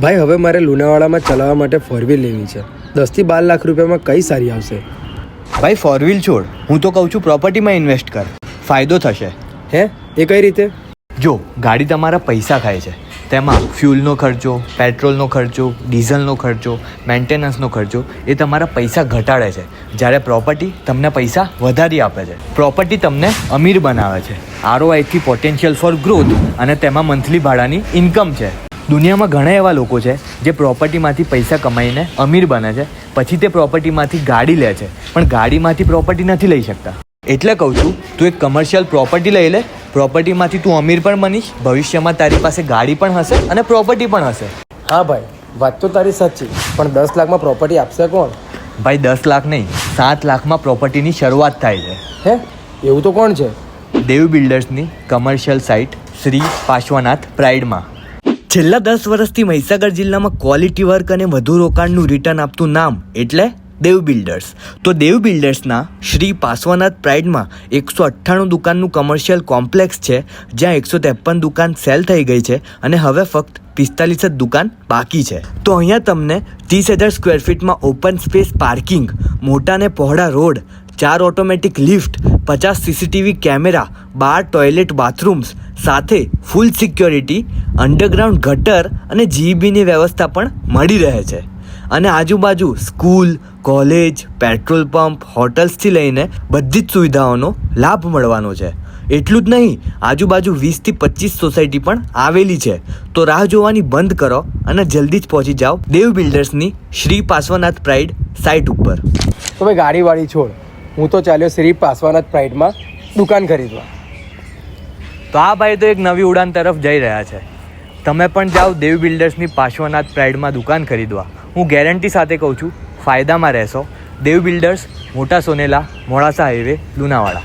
ભાઈ હવે મારે લુણાવાડામાં ચલાવવા માટે ફોર વ્હીલ લેવી છે. દસથી બાર લાખ રૂપિયામાં કઈ સારી આવશે? ભાઈ ફોર વ્હીલ છોડ. હું તો કહું છું પ્રોપર્ટીમાં ઇન્વેસ્ટ કર. ફાયદો થશે. હે? એ કઈ રીતે? જો ગાડી તમારા પૈસા ખાય છે. તેમાં ફ્યુલનો ખર્ચો પેટ્રોલનો ખર્ચો ડીઝલનો ખર્ચો મેન્ટેનન્સનો ખર્ચો એ તમારા પૈસા ઘટાડે છે. જ્યારે પ્રોપર્ટી તમને પૈસા વધારી આપે છે. પ્રોપર્ટી તમને અમીર બનાવે છે. આરઓઆઈથી પોટેન્શિયલ ફોર ગ્રોથ અને તેમાં મંથલી ભાડાની ઇન્કમ છે. દુનિયામાં ઘણા એવા લોકો છે જે પ્રોપર્ટીમાંથી પૈસા કમાઈને અમીર બને છે પછી તે પ્રોપર્ટીમાંથી ગાડી લે છે પણ ગાડીમાંથી પ્રોપર્ટી નથી લઈ શકતા. એટલે કહું છું તું એક કમર્શિયલ પ્રોપર્ટી લઈ લે પ્રોપર્ટીમાંથી તું અમીર પણ બનીશ ભવિષ્યમાં તારી પાસે ગાડી પણ હશે અને પ્રોપર્ટી પણ હશે. હા ભાઈ વાત તો તારી સાચી પણ દસ લાખમાં પ્રોપર્ટી આપશે કોણ? ભાઈ દસ લાખ નહીં સાત લાખમાં પ્રોપર્ટીની શરૂઆત થાય છે. હે? એવું તો કોણ છે? દેવ બિલ્ડર્સની કમર્શિયલ સાઇટ શ્રી પાર્શ્વનાથ પ્રાઇડમાં છેલ્લા દસ વર્ષથી મહીસાગર જિલ્લામાં ક્વોલિટી વર્ક અને વધુ રોકાણનું રિટર્ન આપતું નામ એટલે દેવ બિલ્ડર્સ તો દેવ બિલ્ડર્સના શ્રી પાર્શ્વનાથ પ્રાઇડમાં એકસો અઠ્ઠાણું દુકાનનું કમર્શિયલ કોમ્પ્લેક્સ છે, જ્યાં એકસો ત્રેપન દુકાન સેલ થઈ ગઈ છે અને હવે ફક્ત પિસ્તાલીસ જ દુકાન બાકી છે. તો અહીંયા તમને ત્રીસ હજાર સ્ક્વેર ફીટમાં ઓપન સ્પેસ પાર્કિંગ મોટા અને પહોળા રોડ, ચાર ઓટોમેટિક લિફ્ટ પચાસ સીસીટીવી કેમેરા બાર ટોયલેટ બાથરૂમ્સ સાથે ફૂલ સિક્યોરિટી અંડરગ્રાઉન્ડ ગટર અને જીઈબીની વ્યવસ્થા પણ મળી રહે છે. અને આજુબાજુ સ્કૂલ કોલેજ પેટ્રોલ પંપ હોટલ્સથી લઈને બધી જ સુવિધાઓનો લાભ મળવાનો છે. એટલું જ નહીં, આજુબાજુ વીસથી પચીસ સોસાયટી પણ આવેલી છે. તો રાહ જોવાની બંધ કરો અને જલ્દી જ પહોંચી જાઓ દેવ બિલ્ડર્સની શ્રી પાર્શ્વનાથ પ્રાઇડ સાઇટ ઉપર. તો ભાઈ ગાડીવાળી છોડ. હું તો ચાલ્યો શ્રી પાસવાનાથ પ્રાઇડમાં દુકાન ખરીદવા. તો આ ભાઈ તો એક નવી ઉડાન તરફ જઈ રહ્યા છે. તમે પણ જાઓ દેવ બિલ્ડર્સની પાર્શ્વનાથ પ્રાઇડમાં દુકાન ખરીદવા. હું ગેરંટી સાથે કહું છું, ફાયદામાં રહેશો. દેવ બિલ્ડર્સ, મોટા સોનેલા, મોડાસા હાઈવે, લુણાવાડા.